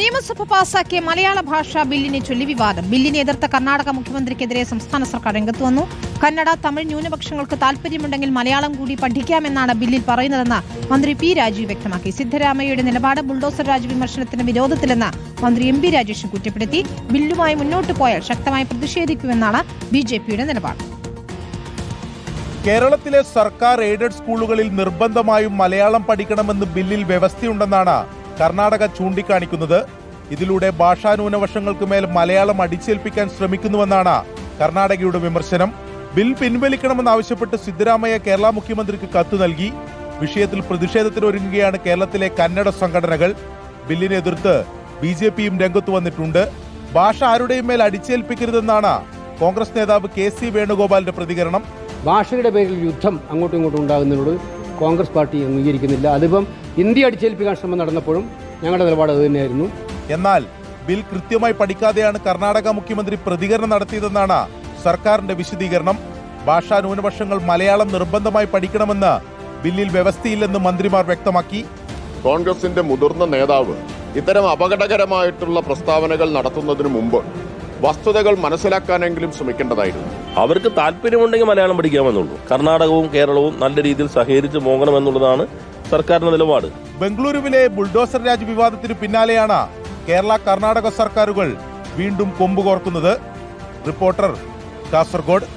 നിയമസഭ പാസാക്കിയ മലയാള ഭാഷാ ബില്ലിനെ ചൊല്ലി വിവാദം. ബില്ലിനെ എതിർത്ത കർണാടക മുഖ്യമന്ത്രിക്കെതിരെ സംസ്ഥാന സർക്കാർ രംഗത്ത് വന്നു. കന്നഡ തമിഴ് ന്യൂനപക്ഷങ്ങൾക്ക് താൽപര്യമുണ്ടെങ്കിൽ മലയാളം കൂടി പഠിക്കാമെന്നാണ് ബില്ലിൽ പറയുന്നതെന്ന് മന്ത്രി പി രാജീവ് വ്യക്തമാക്കി. സിദ്ധരാമയ്യയുടെ നിലപാട് ബുൾഡോസർ രാജ് വിമർശനത്തിന് വിരോധത്തിലെന്ന് മന്ത്രി എം പി രാജേഷ് കുറ്റപ്പെടുത്തി. ബില്ലുമായി മുന്നോട്ട് പോയാൽ ശക്തമായി പ്രതിഷേധിക്കുമെന്നാണ് ബി ജെ പിയുടെ നിലപാട്. കേരളത്തിലെ സർക്കാർ എയ്ഡഡ് സ്കൂളുകളിൽ നിർബന്ധമായും മലയാളം പഠിക്കണമെന്ന് ബില്ലിൽ വ്യവസ്ഥയുണ്ടെന്നാണ് കർണാടക ചൂണ്ടിക്കാണിക്കുന്നത് ഇതിലൂടെ ഭാഷാന്യൂനപക്ഷങ്ങൾക്ക് മേൽ മലയാളം അടിച്ചേൽപ്പിക്കാൻ ശ്രമിക്കുന്നുവെന്നാണ് കർണാടകയുടെ വിമർശനം. ബിൽ പിൻവലിക്കണമെന്നാവശ്യപ്പെട്ട് സിദ്ധരാമയ്യ കേരള മുഖ്യമന്ത്രിക്ക് കത്ത് നൽകി. വിഷയത്തിൽ പ്രതിഷേധത്തിനൊരുങ്ങുകയാണ് കേരളത്തിലെ കന്നഡ സംഘടനകൾ. ബില്ലിനെ എതിർത്ത് ബി ജെ പിയും രംഗത്ത് വന്നിട്ടുണ്ട്. ഭാഷ ആരുടെയും മേൽ അടിച്ചേൽപ്പിക്കരുതെന്നാണ് കോൺഗ്രസ് നേതാവ് കെ സി വേണുഗോപാലിന്റെ പ്രതികരണം. ഭാഷയുടെ പേരിൽ യുദ്ധം അങ്ങോട്ടും ഇങ്ങോട്ടും ഉണ്ടാകുന്നതിനോട് കോൺഗ്രസ് പാർട്ടി അംഗീകരിക്കുന്നില്ല. അതിപ്പം ഇന്ത്യ അടിച്ചേൽപ്പിക്കാൻ ശ്രമം നടന്നപ്പോഴും ഞങ്ങളുടെ നിലപാട് അത് തന്നെയായിരുന്നു. എന്നാൽ ബിൽ കൃത്യമായി പഠിക്കാതെയാണ് കർണാടക മുഖ്യമന്ത്രി പ്രതികരണം നടത്തിയതെന്നാണ് സർക്കാരിന്റെ വിശദീകരണം. ഭാഷാ ന്യൂനപക്ഷങ്ങൾ മലയാളം നിർബന്ധമായി പഠിക്കണമെന്ന് ബില്ലിൽ വ്യവസ്ഥയില്ലെന്ന് മന്ത്രിമാർ വ്യക്തമാക്കി. കോൺഗ്രസിന്റെ മുതിർന്ന നേതാവ് ഇത്തരം അപകടകരമായിട്ടുള്ള പ്രസ്താവനകൾ നടത്തുന്നതിന് മുമ്പ് വസ്തുതകൾ മനസ്സിലാക്കാനെങ്കിലും ശ്രമിക്കേണ്ടതായിരുന്നു. അവർക്ക് താല്പര്യമുണ്ടെങ്കിൽ മലയാളം പഠിക്കാമെന്നുള്ളൂ. കർണാടകവും കേരളവും നല്ല രീതിയിൽ സഹകരിച്ച് പോകണമെന്നുള്ളതാണ് സർക്കാരിന്റെ നിലപാട്. ബംഗളൂരുവിലെ ബുൾഡോസർ രാജ് വിവാദത്തിന് പിന്നാലെയാണ് കേരള കർണാടക സർക്കാരുകൾ വീണ്ടും കൊമ്പുകോർക്കുന്നത്. റിപ്പോർട്ടർ കാസർഗോഡ്